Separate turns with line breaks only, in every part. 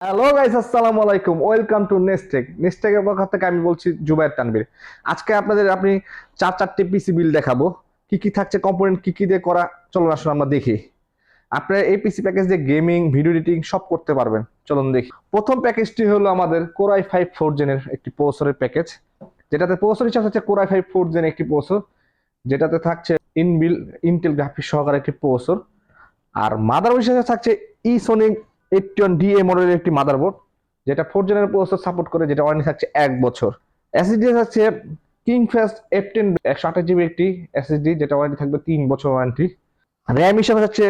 Hello guys আসসালামু আলাইকুম। Welcome to নেস্টেক নেস্টেকের পক্ষ থেকে আমি বলছি জুবাইর তানবির আজকে আপনাদের, আপনি চার, চারটে পিসি বিল দেখাবো। কি কি থাকছে কম্পোনেন্ট কি কি দিয়ে করা, চলুন আসুন আমরা দেখি। আপনারা এই পিসি প্যাকেজ দিয়ে গেমিং ভিডিও এডিটিং সব করতে পারবেন। চলুন দেখি। প্রথম প্যাকেজটি হলো আমাদের কোরাই ফাইভ ফোর জেনের একটি প্রসেসরের প্যাকেজ যেটাতে প্রসেসর হিসাবে হচ্ছে core i five four gen একটি প্রসেসর যেটাতে থাকছে ইনবিল ইন্টেল গ্রাফিক্স সহকারে একটি প্রসেসর আর মাদার হিসেবে থাকছে Esonic eighty one DA মডেলের একটি মাদারবোর্ড যেটা ফোর জেনারেল প্রসেসর সাপোর্ট করে, যেটা ওয়ারেন্টি থাকছে এক বছর। এসএসডি থাকছে কিং ফাস্ট এফ টেন একশো আঠাশ জিবি একটি এসএসডি যেটা ওয়ারেন্টি থাকবে তিন বছর ওয়ারেন্টি র্যাম হিসাবে থাকছে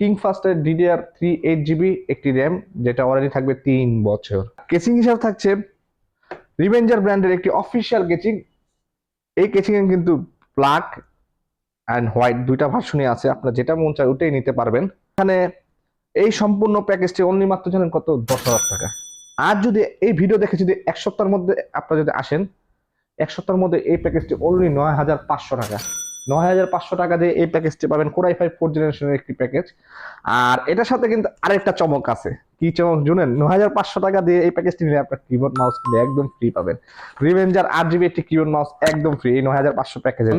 কিং ফাস্টের ডিডিআর থ্রি এইট জিবি একটি র্যাম যেটা ওয়ারেন্টি থাকবে তিন বছর। কেচিং হিসাবে থাকছে রিভেঞ্জার ব্র্যান্ডের একটি অফিসিয়াল কেচিং এই কেচিং এ কিন্তু ব্ল্যাক অ্যান্ড হোয়াইট দুইটা ভার্সনই আছে, আপনার যেটা মন চায় ওটাই নিতে পারবেন। এখানে এই সম্পূর্ণ প্যাকেজটি অনলি মাত্র জানেন কত? দশ হাজার টাকা। আর যদি এই ভিডিও দেখে যদি এক সপ্তাহের মধ্যে আপনারা যদি আসেন এক সপ্তাহের মধ্যে এই প্যাকেজটি অনলি নয় হাজার পাঁচশো টাকা। নয় হাজার পাঁচশো টাকা দিয়ে এই প্যাকেজটি পাবেন কোরাই ফাইভ ফোর জেনারেশনের একটি প্যাকেজ আর এটার সাথে কিন্তু আরেকটা চমক আছে। কি চমক শুনেন? নয় হাজার পাঁচশো টাকা দিয়ে এই প্যাকেজটি নিলে আপনার কিবোর্ড মাউস কিনলে একদম ফ্রি পাবেন। রিভেঞ্জার আট জিবি একটি কিবোর্ড মাউস একদম ফ্রি এই নয় হাজার পাঁচশো প্যাকেজের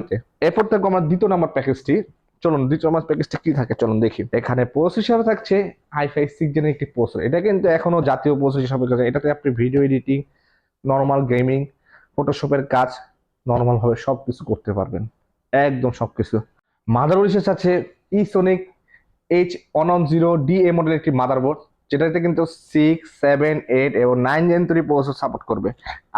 এরপর থেকে আমরা দ্বিতীয় নাম্বার প্যাকেজটি চলুন দ্বিতীয় মাস প্যাকেজটা কি থাকে? চলুন দেখি। এখানে প্রসেসর হিসাবে থাকছে হাইফাই সিক্স জেনের একটি প্রসেসর এটা কিন্তু এখনও জাতীয় প্রসেসর হিসাবে। এটাতে আপনি ভিডিও এডিটিং নর্মাল গেমিং ফটোশপের কাজ নর্মালভাবে সবকিছু করতে পারবেন। একদম সবকিছু। মাদার হিসেবে আছে Esonic sonic H one zero D A মডেলের একটি মাদারবোর্ড যেটাতে কিন্তু সিক্স সেভেন এইট এবং nine gen three processor support করবে।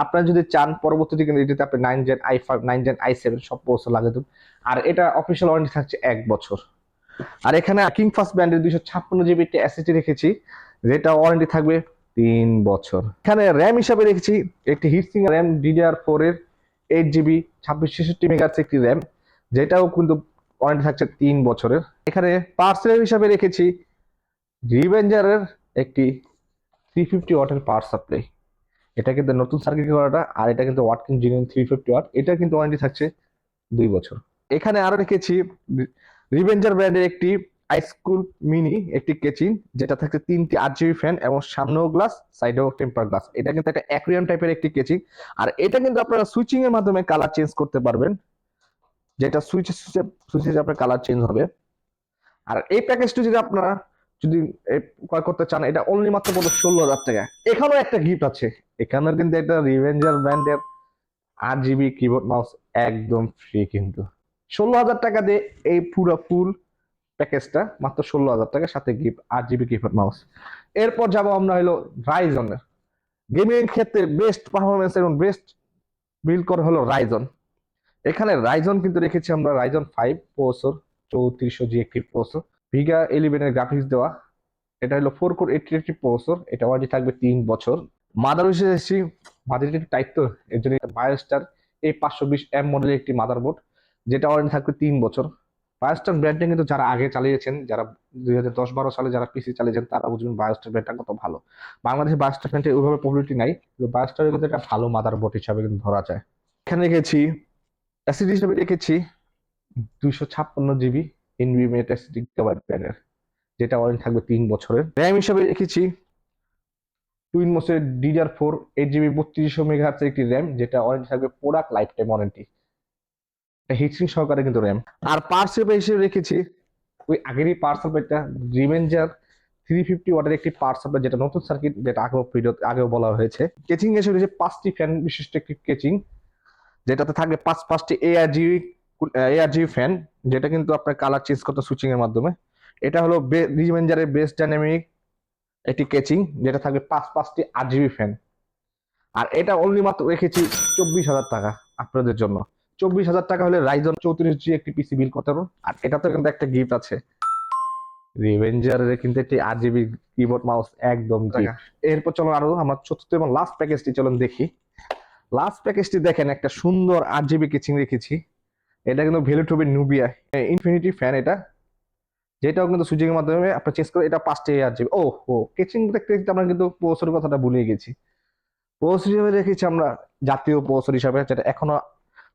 আপনারা যদি চান, পরবর্তীতে কিন্তু এটাতে আপনি nine gen I five nine gen I seven সব প্রসেসর লাগিয়ে দেবেন। আর এটা অফিসিয়াল ওয়ারেন্টি থাকছে এক বছর। আর এখানে কিং ফার্স্ট ব্র্যান্ডের দুইশো ছাপ্পান্ন জিবি একটি এসএসডি রেখেছি, যেটা ওয়ারেন্টি থাকবে তিন বছর। এখানে র্যাম হিসাবে রেখেছি, একটি হিটসিং র্যাম ডিডিআর ফোর এর এইট জিবি ছাব্বিশ ছেষট্টি মেগাহার্টজ একটি র্যাম যেটাও কিন্তু ওয়ারেন্টি থাকছে তিন বছরের। এখানে পার্সেল হিসাবে রেখেছি রিভেঞ্জারের একটি থ্রি ফিফটি ওয়াটের পাওয়ার সাপ্লাই এটা কিন্তু নতুন সার্কিট করাটা, আর এটা কিন্তু ওয়াটকিং জিনিয়ন থ্রি ফিফটি ওয়াট এটা কিন্তু ওয়ারেন্টি থাকছে দুই বছর। এখানে আরও রেখেছি রিভেঞ্জার ব্র্যান্ডের একটি আইস্কুল মিনি একটি কেচিং যেটা থাকছে তিনটি আট জিবি ফ্যান এবং সামনেও গ্লাস সাইডেও টেম্পার গ্লাস এটা কিন্তু একটা অ্যাকুরিয়াম টাইপের একটি কেচিং আর এটা কিন্তু আপনারা সুইচিং এর মাধ্যমে কালার চেঞ্জ করতে পারবেন। যেটা সুইচ সুইচে আপনার কালার চেঞ্জ হবে। আর এই প্যাকেজটি যদি আপনারা যদি ক্রয় করতে চান, এটা অনলি মাত্র পড়বে ষোলো হাজার টাকা। এখানেও একটা গিফট আছে। এখানেও কিন্তু একটা রিভেঞ্জার ব্র্যান্ডের আট জিবি কিবোর্ড মাউস একদম ফ্রি কিন্তু। ষোলো হাজার টাকা দিয়ে এই পুরো ফুল প্যাকেজটা মাত্র ষোলো হাজার টাকার সাথে গিফট আট জিবি কিবোর্ড মাউস এরপর যাব আমরা হলো রাইজনের গেমিং ক্ষেত্রে বেস্ট পারফরমেন্স এবং বেস্ট বিল করা হলো রাইজন এখানে রাইজন কিন্তু রেখেছি আমরা রাইজন ফাইভ প্রসেসর চৌত্রিশশো জি একটি প্রসেসর ভিগা ইলেভেনের গ্রাফিক্স দেওয়া, এটা হলো four core eighty eighty processor এটা ওয়ারেন্টি থাকবে তিন বছর। মাদার হিসেবে এসেছি বাজেট একটু টাইট তো, এর জন্য বায়োস্টার এই পাঁচশো বিশ এম মডেলের একটি মাদার বোর্ড যেটা ওয়ারেন্টি থাকবে তিন বছর। বায়োস্টার ব্র্যান্ডটা কিন্তু যারা আগে চালিয়েছেন, যারা দুই হাজার দশ বারো সালে যারা পিসি চালিয়েছেন, তারা বুঝবেন বায়োস্টার ব্র্যান্ডটা কত ভালো। বাংলাদেশে বায়োস্টার ব্র্যান্ডের ওইভাবে পপুলারিটি নাই বায়োস্টারের কিন্তু একটা ভালো মাদার বোর্ড হিসাবে কিন্তু ধরা যায়। এখানে রেখেছি অ্যাসিড হিসেবে রেখেছি দুইশো ছাপ্পান্ন জিবি এনভিমেট অ্যাসিড গিগাবাইট ব্র্যান্ডের যেটা ওয়ারেন্টি থাকবে তিন বছরের। র্যাম হিসাবে রেখেছি টুইন মোসের ডিজার ফোর এইট জিবি বত্রিশশো মেগাহার্টসের একটি র্যাম যেটা ওয়ারেন্টি থাকবে product life time warranty heatsink সহকারে কিন্তু র্যাম আর পার্সেল হিসেবে রেখেছি, ওই আগেরই পার্সেল পেটা রিভেঞ্জার থ্রি ফিফটি ওয়াটের একটি পার্সেল যেটা নতুন সার্কিট যেটা আগেও ভিডিও আগেও বলা হয়েছে। কেচিং এসে রয়েছে পাঁচটি ফ্যান বিশিষ্ট একটি কেচিং যেটাতে থাকবে পাঁচ, পাঁচটি এআরজি এআরজি ফ্যান যেটা কিন্তু আপনার কালার চেঞ্জ করতে সুইচিং এর মাধ্যমে। এটা হলো রিভেঞ্জারের বেস্ট ডাইনামিক একটি কেচিং যেটা থাকবে পাঁচ পাঁচটি আট জিবি ফ্যান আর এটা অনলি মাত্র রেখেছি চব্বিশ হাজার টাকা আপনাদের জন্য। চব্বিশ হাজার টাকা হলে রাইজন চৌত্রিশ জি একটি পিসি বিল করতে পারব আর এটাতে কিন্তু একটা গিফট আছে। রিভেঞ্জারের কিন্তু একটি আট জিবি কিবোর্ড মাউস একদম gift। এরপর চলো আরও আমার চতুর্থ এবং লাস্ট প্যাকেজটি চলুন দেখি। লাস্ট প্যাকেজটি দেখেন একটা সুন্দর আট জিবি কিচিং রেখেছি। এটা কিন্তু ভ্যালু ভেলুটুবি নুবিয়া ইনফিনিটি ফ্যান এটা, যেটাও কিন্তু সুইচিং এর মাধ্যমে আপনার চেস করে এটা পাঁচটা আট জিবি ও ও কিচিং দেখতে দেখতে আমরা কিন্তু প্রসেসরের কথাটা ভুলে গেছি। প্রসেসর হিসেবে রেখেছি আমরা জাতীয় প্রসেসর হিসাবে, যেটা এখনও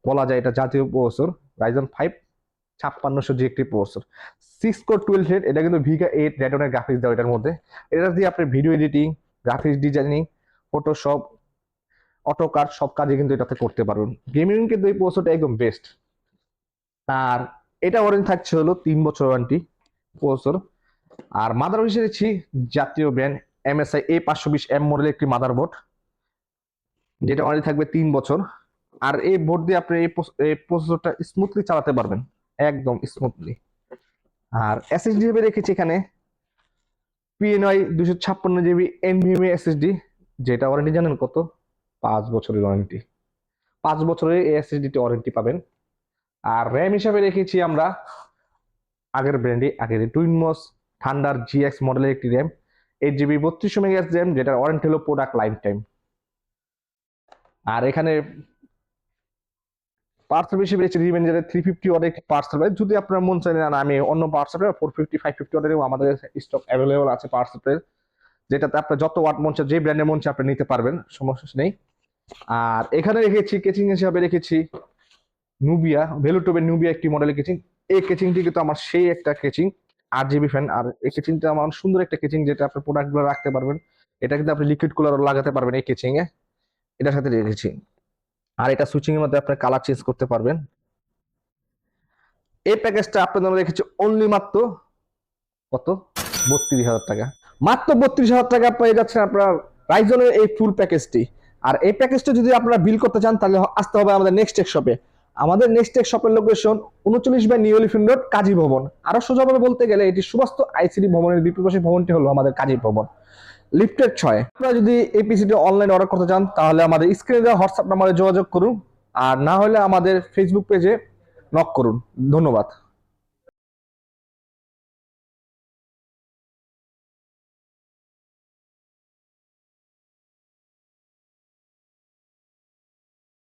বলা যায় এটা জাতীয় প্রসেসর রাইজন ফাইভ ছাপ্পান্নশো জি একটি প্রসেসর সিক্স কোর টুয়েলভ হেড এটা কিন্তু ভিগা এইট রেডনের গ্রাফিক্স দেওয়া এটার মধ্যে। এটা দিয়ে আপনি video editing graphics designing Photoshop AutoCAD সব কাজে কিন্তু এটাতে করতে পারবেন গেমিং কিন্তু এই প্রসেসরটা একদম বেস্ট আর এটা ওয়ারেন্টি থাকছে হলো তিন বছর ওয়ারেন্টি প্রসেসর আর মাদার বোর্ড হিসেবেছি জাতীয় ব্র্যান্ড এমএসআই এ পাঁচশো বিশ এম মডেলের একটি মাদার বোর্ড যেটা ওয়ারেন্টি থাকবে তিন বছর। আর এই বোর্ড দিয়ে আপনি এই প্রসেসরটা স্মুথলি চালাতে পারবেন, একদম স্মুথলি আর এসএসডি হিসেবে রেখেছি এখানে পিএনআই দুশো ছাপ্পান্ন জিবি এনভিএমএ এসএসডি যেটা ওয়ারেন্টি জানেন কত? পাঁচ বছরের ওয়ারেন্টি পাঁচ বছরের এই এসএসডিটি ওয়ারেন্টি পাবেন। আর র্যাম হিসাবে রেখেছি আমরা আগের ব্র্যান্ডে আগের টুইনমস থান্ডার জিএক্স মডেলের একটি র্যাম এইট জিবি বত্রিশশো মেগাস র্যাম যেটার ওয়ারেন্টি হলো প্রোডাক্ট লাইফ টাইম আর এখানে পার্সেল হিসেবে রেখেছি রিভেঞ্জারের থ্রি ফিফটি অর্ডার পার্সেল যদি আপনার মন চাই না আমি অন্য পার্সেলের ফোর ফিফটি ফাইভ ফিফটি অর্ডারেও আমাদের স্টক অ্যাভেলেবল আছে পার্সেলের যেটাতে আপনার যত ওয়াট মন যে ব্র্যান্ডের মন চায়, আপনি নিতে পারবেন, সমস্যা নেই। আর এখানে রেখেছি কেচিং হিসাবে রেখেছি নুবিয়া ভেলুটোবের নুবিয়া একটি মডেলের কেচিং এই কেচিংটি কিন্তু আমার সেই একটা কেচিং আট জিবি ফ্যান আর এই কেচিংটা আমার সুন্দর একটা কেচিং যেটা আপনার প্রোডাক্টগুলো রাখতে পারবেন। এটা কিন্তু আপনি লিকুইড কুলারও লাগাতে পারবেন এই কেচিংয়ে এটার সাথে রেখেছি আর এটা সুইচিং এর মধ্যে আপনার কালার চেঞ্জ করতে পারবেন। এই প্যাকেজটা আপনার জন্য রেখেছি অনলি মাত্র কত? বত্রিশ হাজার টাকা। মাত্র বত্রিশ হাজার টাকা পেয়ে যাচ্ছেন আপনার রাইজনের এই ফুল প্যাকেজটি আর এই প্যাকেজটা যদি আপনারা বিল করতে চান, তাহলে আসতে হবে আমাদের নেক্সট এক শপে আমাদের নেক্সট এক শপের লোকেশন উনচল্লিশ by new elephant road Kazi Bhaban. আরও সোজাভাবে বলতে গেলে, এটি সুবাস্ত আইসিডি ভবনের বিপ্রবাসী ভবনটি হলো আমাদের কাজী ভবন। লিফটের ছয়। আপনারা যদি এই পিসিটি অনলাইন অর্ডার করতে চান, তাহলে আমাদের স্ক্রিনে দেওয়া হোয়াটসঅ্যাপ নাম্বারে যোগাযোগ করুন। আর না হলে আমাদের ফেসবুক পেজে নক করুন। ধন্যবাদ।